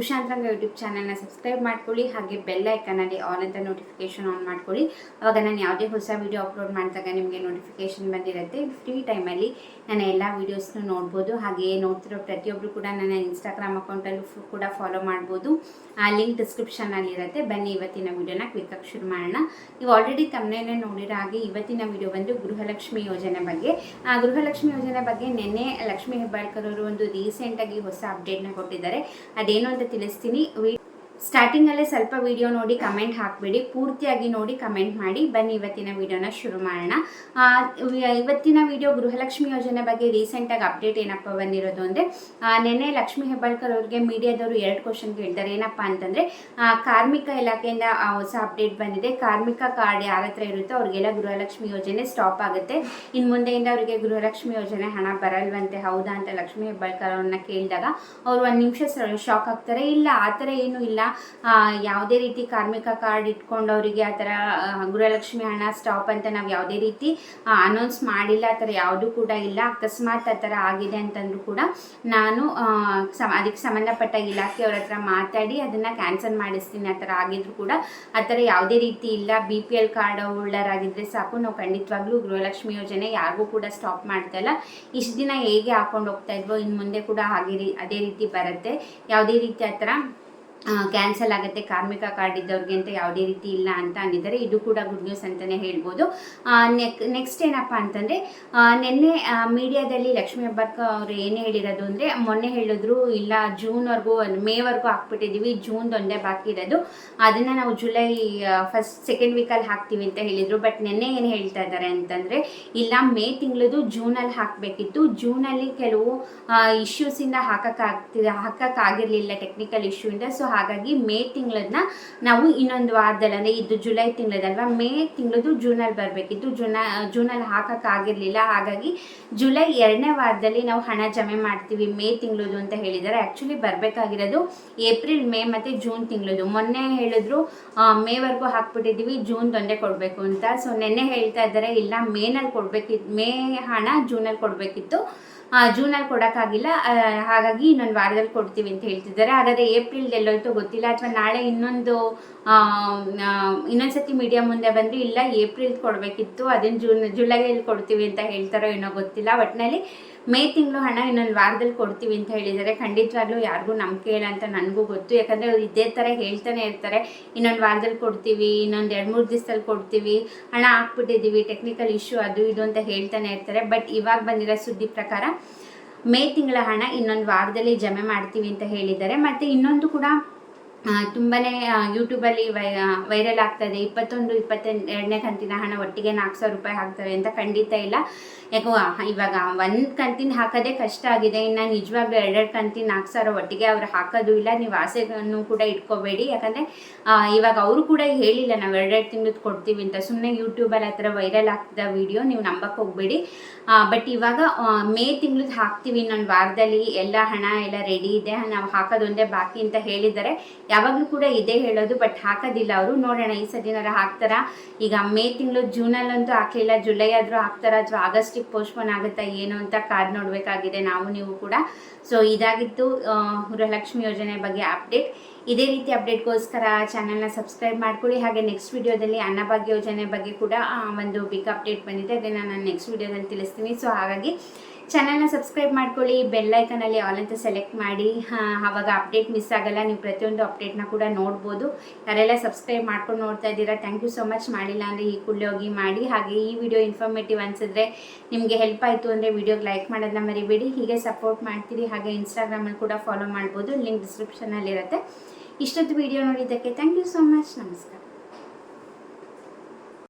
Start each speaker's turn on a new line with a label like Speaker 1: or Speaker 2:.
Speaker 1: ಉಷಾ ಅಂತರಂಗ ಯೂಟ್ಯೂಬ್ ಚಾನಲ್ನ ಸಬ್ಸ್ಕ್ರೈಬ್ ಮಾಡ್ಕೊಳ್ಳಿ, ಹಾಗೆ ಬೆಲ್ ಐಕನಲ್ಲಿ ಆಲ್ ಅಂತ ನೋಟಿಫಿಕೇಶನ್ ಆನ್ ಮಾಡ್ಕೊಳ್ಳಿ. ಅವಾಗ ನಾನು ಯಾವುದೇ ಹೊಸ ವೀಡಿಯೋ ಅಪ್ಲೋಡ್ ಮಾಡಿದಾಗ ನಿಮಗೆ ನೋಟಿಫಿಕೇಶನ್ ಬಂದಿರುತ್ತೆ. ಫ್ರೀ ಟೈಮಲ್ಲಿ ನಾನು ಎಲ್ಲ ವೀಡಿಯೋಸ್ನು ನೋಡ್ಬೋದು. ಹಾಗೆ ನೋಡ್ತಿರೋ ಪ್ರತಿಯೊಬ್ಬರು ಕೂಡ ನನ್ನ ಇನ್ಸ್ಟಾಗ್ರಾಮ್ ಅಕೌಂಟಲ್ಲಿ ಕೂಡ ಫಾಲೋ ಮಾಡ್ಬೋದು. ಆ ಲಿಂಕ್ ಡಿಸ್ಕ್ರಿಪ್ಷನಲ್ಲಿ ಇರುತ್ತೆ. ಬನ್ನಿ ಇವತ್ತಿನ ವೀಡಿಯೋನ ಕ್ವಿಕ್ಕಾಗಿ ಶುರು ಮಾಡೋಣ. ನೀವು ಆಲ್ರೆಡಿ ತಮ್ಮನೇ ನೋಡಿರೋ ಹಾಗೆ ಇವತ್ತಿನ ವಿಡಿಯೋ ಬಂದು ಗೃಹಲಕ್ಷ್ಮಿ ಯೋಜನೆ ಬಗ್ಗೆ. ಆ ಗೃಹಲಕ್ಷ್ಮಿ ಯೋಜನೆ ಬಗ್ಗೆ ನಿನ್ನೆ ಲಕ್ಷ್ಮೀ ಹೆಬ್ಬಾಳ್ಕರ್ ಅವರು ಒಂದು ರೀಸೆಂಟಾಗಿ ಹೊಸ ಅಪ್ಡೇಟ್ನ ಕೊಟ್ಟಿದ್ದಾರೆ. ಅದೇನು ಅಂತ ತಿಳಿಸ್ತೀನಿ ವಿ- ಸ್ಟಾರ್ಟಿಂಗಲ್ಲೇ ಸ್ವಲ್ಪ ವಿಡಿಯೋ ನೋಡಿ ಕಮೆಂಟ್ ಹಾಕಬೇಡಿ. ಪೂರ್ತಿಯಾಗಿ ನೋಡಿ ಕಮೆಂಟ್ ಮಾಡಿ. ಬನ್ನಿ, ಇವತ್ತಿನ ವಿಡಿಯೋನ ಶುರು ಮಾಡೋಣ. ಇವತ್ತಿನ ವಿಡಿಯೋ ಗೃಹಲಕ್ಷ್ಮಿ ಯೋಜನೆ ಬಗ್ಗೆ ರೀಸೆಂಟಾಗಿ ಅಪ್ಡೇಟ್ ಏನಪ್ಪ ಬಂದಿರೋದು ಅಂದರೆ ನಿನ್ನೆ ಲಕ್ಷ್ಮಿ ಹೆಬ್ಬಾಳ್ಕರ್ ಅವ್ರಿಗೆ ಮೀಡಿಯಾದವರು ಎರಡು ಕ್ವಶನ್ ಕೇಳ್ತಾರೆ. ಏನಪ್ಪ ಅಂತಂದರೆ ಕಾರ್ಮಿಕ ಇಲಾಖೆಯಿಂದ ಹೊಸ ಅಪ್ಡೇಟ್ ಬಂದಿದೆ. ಕಾರ್ಮಿಕ ಕಾರ್ಡ್ ಯಾರ ಹತ್ರ ಇರುತ್ತೋ ಅವ್ರಿಗೆಲ್ಲ ಗೃಹಲಕ್ಷ್ಮಿ ಯೋಜನೆ ಸ್ಟಾಪ್ ಆಗುತ್ತೆ. ಇನ್ನು ಮುಂದೆಯಿಂದ ಅವರಿಗೆ ಗೃಹಲಕ್ಷ್ಮಿ ಯೋಜನೆ ಹಣ ಬರಲ್ವಂತೆ, ಹೌದಾ ಅಂತ ಲಕ್ಷ್ಮಿ ಹೆಬ್ಬಾಳ್ಕರ್ ಅವ್ರನ್ನ ಕೇಳಿದಾಗ, ಅವರು ಒಂದು ನಿಮಿಷ ಶಾಕ್ ಆಗ್ತಾರೆ. ಇಲ್ಲ, ಆ ಥರ ಏನೂ ಇಲ್ಲ. ಯಾವುದೇ ರೀತಿ ಕಾರ್ಮಿಕ ಕಾರ್ಡ್ ಇಟ್ಕೊಂಡು ಅವರಿಗೆ ಆ ಥರ ಗೃಹಲಕ್ಷ್ಮಿ ಹಣ ಸ್ಟಾಪ್ ಅಂತ ನಾವು ಯಾವುದೇ ರೀತಿ ಅನೌನ್ಸ್ ಮಾಡಿಲ್ಲ, ಆ ಥರ ಯಾವುದೂ ಕೂಡ ಇಲ್ಲ. ಅಕಸ್ಮಾತ್ ಆ ಥರ ಆಗಿದೆ ಅಂತಂದ್ರೂ ಕೂಡ ನಾನು ಸಮ, ಅದಕ್ಕೆ ಸಂಬಂಧಪಟ್ಟ ಇಲಾಖೆಯವ್ರ ಹತ್ರ ಮಾತಾಡಿ ಅದನ್ನು ಕ್ಯಾನ್ಸಲ್ ಮಾಡಿಸ್ತೀನಿ. ಆ ಥರ ಆಗಿದ್ರು ಕೂಡ ಆ ಥರ ಯಾವುದೇ ರೀತಿ ಇಲ್ಲ. B P L card holder ಸಾಕು. ನಾವು ಖಂಡಿತವಾಗ್ಲೂ ಗೃಹಲಕ್ಷ್ಮಿ ಯೋಜನೆ ಯಾರಿಗೂ ಕೂಡ ಸ್ಟಾಪ್ ಮಾಡ್ತಾ ಇಲ್ಲ. ಇಷ್ಟು ದಿನ ಹೇಗೆ ಹಾಕೊಂಡು ಹೋಗ್ತಾ ಇದ್ವೋ ಇನ್ನು ಮುಂದೆ ಕೂಡ ಹಾಗೆ ಅದೇ ರೀತಿ ಬರುತ್ತೆ. ಯಾವುದೇ ರೀತಿ ಆ ಥರ ಕ್ಯಾನ್ಸಲ್ ಆಗುತ್ತೆ, ಕಾರ್ಮಿಕ ಕಾರ್ಡ್ ಇದ್ದವ್ರಿಗೆ ಅಂತ ಯಾವುದೇ ರೀತಿ ಇಲ್ಲ ಅಂತ ಅಂದಿದ್ದಾರೆ. ಇದು ಕೂಡ ಗುಡ್ ನ್ಯೂಸ್ ಅಂತಲೇ ಹೇಳ್ಬೋದು. ನೆಕ್ ನೆಕ್ಸ್ಟ್ ಏನಪ್ಪ ಅಂತಂದರೆ ನಿನ್ನೆ ಮೀಡಿಯಾದಲ್ಲಿ ಲಕ್ಷ್ಮೀ ಹಬ್ಬಕ್ಕೆ ಅವರು ಏನು ಹೇಳಿರೋದು ಅಂದರೆ, ಮೊನ್ನೆ ಹೇಳಿದ್ರು, ಇಲ್ಲ, ಜೂನ್ವರೆಗೂ, ಮೇವರೆಗೂ ಹಾಕ್ಬಿಟ್ಟಿದ್ದೀವಿ ಜೂನ್ದು ಒಂದೇ ಬಾಕಿ ಇರೋದು. ಅದನ್ನು ನಾವು ಜುಲೈ ಫಸ್ಟ್ ಸೆಕೆಂಡ್ ವೀಕಲ್ಲಿ ಹಾಕ್ತೀವಿ ಅಂತ ಹೇಳಿದರು. ಬಟ್ ನಿನ್ನೆ ಏನು ಹೇಳ್ತಾ ಇದ್ದಾರೆ ಅಂತಂದರೆ, ಇಲ್ಲ, ಮೇ ತಿಂಗಳದು ಜೂನಲ್ಲಿ ಹಾಕಬೇಕಿತ್ತು. ಜೂನಲ್ಲಿ ಕೆಲವು ಇಶ್ಯೂಸಿಂದ ಹಾಕಕ್ಕಾಗ್ತಿದೆ ಹಾಕಕ್ಕಾಗಿರಲಿಲ್ಲ ಟೆಕ್ನಿಕಲ್ ಇಶ್ಯೂಯಿಂದ ಸೊ ಹಾಗಾಗಿ ಮೇ ತಿಂಗಳನ್ನ ನಾವು ಇನ್ನೊಂದು ವಾರದಲ್ಲಿ, ಅಂದರೆ ಇದು ಜುಲೈ ತಿಂಗಳದಲ್ವಾ, ಮೇ ತಿಂಗಳದು ಜೂನಲ್ಲಿ ಬರಬೇಕಿತ್ತು. ಜೂನ, ಜೂನಲ್ಲಿ ಹಾಕೋಕ್ಕಾಗಿರಲಿಲ್ಲ. ಹಾಗಾಗಿ ಜುಲೈ ಎರಡನೇ ವಾರದಲ್ಲಿ ನಾವು ಹಣ ಜಮೆ ಮಾಡ್ತೀವಿ ಮೇ ತಿಂಗಳದು ಅಂತ ಹೇಳಿದ್ದಾರೆ. ಆ್ಯಕ್ಚುಲಿ ಬರಬೇಕಾಗಿರೋದು ಏಪ್ರಿಲ್, ಮೇ ಮತ್ತು ಜೂನ್ ತಿಂಗಳದು ಮೊನ್ನೆ ಹೇಳಿದ್ರು ಮೇವರೆಗೂ ಹಾಕ್ಬಿಟ್ಟಿದ್ದೀವಿ, ಜೂನ್ ತೊಂದರೆ ಕೊಡಬೇಕು ಅಂತ. ಸೊ ನೆನ್ನೆ ಹೇಳ್ತಾ ಇದ್ದಾರೆ, ಇಲ್ಲ, ಮೇನಲ್ಲಿ ಕೊಡಬೇಕಿತ್ತು ಮೇ ಹಣ ಜೂನಲ್ಲಿ ಕೊಡಬೇಕಿತ್ತು. ಜೂನಲ್ಲಿ ಕೊಡೋಕ್ಕಾಗಿಲ್ಲ. ಹಾಗಾಗಿ ಇನ್ನೊಂದು ವಾರದಲ್ಲಿ ಕೊಡ್ತೀವಿ ಅಂತ ಹೇಳ್ತಿದ್ದಾರೆ. ಹಾಗಾದರೆ ಏಪ್ರಿಲ್ ಎಲ್ಲೋಯ್ತೋ ಗೊತ್ತಿಲ್ಲ ಅಥವಾ ನಾಳೆ ಇನ್ನೊಂದು ಇನ್ನೊಂದು ಸತಿ ಮೀಡಿಯಾ ಮುಂದೆ ಬಂದು ಇಲ್ಲ, ಏಪ್ರಿಲ್ ಕೊಡಬೇಕಿತ್ತು ಅದನ್ನು ಜೂನ್, ಜುಲೈಯಲ್ಲಿ ಕೊಡ್ತೀವಿ ಅಂತ ಹೇಳ್ತಾರೋ ಏನೋ ಗೊತ್ತಿಲ್ಲ. ಒಟ್ಟಿನಲ್ಲಿ ಮೇ ತಿಂಗಳು ಹಣ ಇನ್ನೊಂದು ವಾರದಲ್ಲಿ ಕೊಡ್ತೀವಿ ಅಂತ ಹೇಳಿದ್ದಾರೆ. ಖಂಡಿತವಾಗ್ಲೂ ಯಾರಿಗೂ ನಂಬಿಕೆ ಇಲ್ಲ ಅಂತ ನನಗೂ ಗೊತ್ತು. ಯಾಕಂದರೆ ಅವ್ರು ಇದೇ ಥರ ಹೇಳ್ತಾನೆ ಇರ್ತಾರೆ. ಇನ್ನೊಂದು ವಾರದಲ್ಲಿ ಕೊಡ್ತೀವಿ, ಇನ್ನೊಂದು ಎರಡು ಮೂರು ದಿವಸದಲ್ಲಿ ಕೊಡ್ತೀವಿ. ಹಣ ಹಾಕ್ಬಿಟ್ಟಿದ್ದೀವಿ ಟೆಕ್ನಿಕಲ್ ಇಶ್ಯೂ ಅದು ಇದು ಅಂತ ಹೇಳ್ತಾನೆ ಇರ್ತಾರೆ. ಬಟ್ ಇವಾಗ ಬಂದಿರೋ ಸುದ್ದಿ ಪ್ರಕಾರ ಮೇ ತಿಂಗಳ ಹಣ ಇನ್ನೊಂದು ವಾರದಲ್ಲಿ ಜಮೆ ಮಾಡ್ತೀವಿ ಅಂತ ಹೇಳಿದ್ದಾರೆ. ಮತ್ತು ಇನ್ನೊಂದು ಕೂಡ ತುಂಬಾ ಯೂಟ್ಯೂಬಲ್ಲಿ ವೈ ವೈರಲ್ ಆಗ್ತದೆ. ಇಪ್ಪತ್ತೊಂದು ಇಪ್ಪತ್ತೆರಡನೇ ಕಂತಿನ ಹಣ ಒಟ್ಟಿಗೆ ನಾಲ್ಕು ಸಾವಿರ ರೂಪಾಯಿ ಹಾಕ್ತವೆ ಅಂತ ಖಂಡಿತ ಇಲ್ಲ. ಯಾಕೋ ಇವಾಗ ಒಂದು ಕಂತಿನ ಹಾಕೋದೇ ಕಷ್ಟ ಆಗಿದೆ. ಇನ್ನು ನಿಜವಾಗ್ಲೂ ಎರಡೆರಡು ಕಂತಿನ ನಾಲ್ಕು ಸಾವಿರ ಒಟ್ಟಿಗೆ ಅವ್ರು ಹಾಕೋದು ಇಲ್ಲ. ನೀವು ಆಸೆಗಳನ್ನು ಕೂಡ ಇಟ್ಕೋಬೇಡಿ. ಯಾಕಂದರೆ ಇವಾಗ ಅವರು ಕೂಡ ಹೇಳಿಲ್ಲ, ನಾವು ಎರಡೆರಡು ತಿಂಗಳು ಕೊಡ್ತೀವಿ ಅಂತ. ಸುಮ್ಮನೆ ಯೂಟ್ಯೂಬಲ್ಲಿ ಆ ಥರ ವೈರಲ್ ಆಗ್ತಿದ್ದ ವಿಡಿಯೋ ನೀವು ನಂಬಕ್ಕೆ ಹೋಗಬೇಡಿ. ಬಟ್ ಇವಾಗ ಮೇ ತಿಂಗಳದ್ದು ಹಾಕ್ತೀವಿ ಇನ್ನೊಂದು ವಾರದಲ್ಲಿ. ಎಲ್ಲ ಹಣ ಎಲ್ಲ ರೆಡಿ ಇದೆ. ನಾವು ಹಾಕೋದೊಂದೇ ಬಾಕಿ ಅಂತ ಹೇಳಿದ್ದಾರೆ. ಯಾವಾಗಲೂ ಕೂಡ ಇದೇ ಹೇಳೋದು ಬಟ್ ಹಾಕೋದಿಲ್ಲ ಅವರು. ನೋಡೋಣ, ಈ ಸದಿನಾರ ಹಾಕ್ತಾರಾ? ಈಗ ಮೇ ತಿಂಗಳು ಜೂನಲ್ಲಂತೂ ಹಾಕಲಿಲ್ಲ, ಜುಲೈ ಆದರೂ ಹಾಕ್ತಾರ ಅಥವಾ ಆಗಸ್ಟಿಗೆ ಪೋಸ್ಟ್ಪೋನ್ ಆಗುತ್ತಾ ಏನು ಅಂತ ಕಾದು ನೋಡಬೇಕಾಗಿದೆ, ನಾವು ನೀವು ಕೂಡ. ಸೊ ಇದಾಗಿತ್ತು ಗೃಹಲಕ್ಷ್ಮಿ ಯೋಜನೆ ಬಗ್ಗೆ ಅಪ್ಡೇಟ್ ಇದೇ ರೀತಿ ಅಪ್ಡೇಟ್ಗೋಸ್ಕರ ಚಾನಲ್ನ ಸಬ್ಸ್ಕ್ರೈಬ್ ಮಾಡ್ಕೊಳ್ಳಿ. ಹಾಗೆ ನೆಕ್ಸ್ಟ್ ವಿಡಿಯೋದಲ್ಲಿ ಅನ್ನಭಾಗ್ಯ ಯೋಜನೆ ಬಗ್ಗೆ ಕೂಡ ಒಂದು ಬಿಗ್ ಅಪ್ಡೇಟ್ ಬಂದಿದೆ. ಅದನ್ನು ನಾನು ನೆಕ್ಸ್ಟ್ ವಿಡಿಯೋದಲ್ಲಿ ತಿಳಿಸ್ತೀನಿ. ಸೊ ಹಾಗಾಗಿ ಚಾನಲ್ನ ಸಬ್ಸ್ಕ್ರೈಬ್ ಮಾಡ್ಕೊಳ್ಳಿ ಬೆಲ್ ಐಕನಲ್ಲಿ ಆಲ್ ಅಂತ ಸೆಲೆಕ್ಟ್ ಮಾಡಿ. ಆವಾಗ ಅಪ್ಡೇಟ್ ಮಿಸ್ ಆಗಲ್ಲ, ನೀವು ಪ್ರತಿಯೊಂದು ಅಪ್ಡೇಟ್ನ ಕೂಡ ನೋಡ್ಬೋದು. ಯಾರೆಲ್ಲ ಸಬ್ಸ್ಕ್ರೈಬ್ ಮಾಡ್ಕೊಂಡು ನೋಡ್ತಾ ಇದ್ದೀರಾ ಥ್ಯಾಂಕ್ ಯು ಸೊ ಮಚ್ ಮಾಡಿಲ್ಲ ಅಂದರೆ ಈ ಕೂಡಲೇ ಹೋಗಿ ಮಾಡಿ. ಹಾಗೆ ಈ ವಿಡಿಯೋ ಇನ್ಫಾರ್ಮೇಟಿವ್ ಅನಿಸಿದ್ರೆ ನಿಮಗೆ ಹೆಲ್ಪ್ ಆಯಿತು ಅಂದರೆ ವಿಡಿಯೋಗೆ ಲೈಕ್ ಮಾಡೋದನ್ನ ಮರಿಬೇಡಿ. ಹೀಗೆ ಸಪೋರ್ಟ್ ಮಾಡ್ತೀರಿ, ಹಾಗೆ ಇನ್ಸ್ಟಾಗ್ರಾಮಲ್ಲಿ ಕೂಡ ಫಾಲೋ ಮಾಡ್ಬೋದು. ಲಿಂಕ್ ಡಿಸ್ಕ್ರಿಪ್ಷನಲ್ಲಿರುತ್ತೆ ಇಷ್ಟೊತ್ತು ವಿಡಿಯೋ ನೋಡಿದ್ದಕ್ಕೆ ಥ್ಯಾಂಕ್ ಯು ಸೊ ಮಚ್ ನಮಸ್ಕಾರ.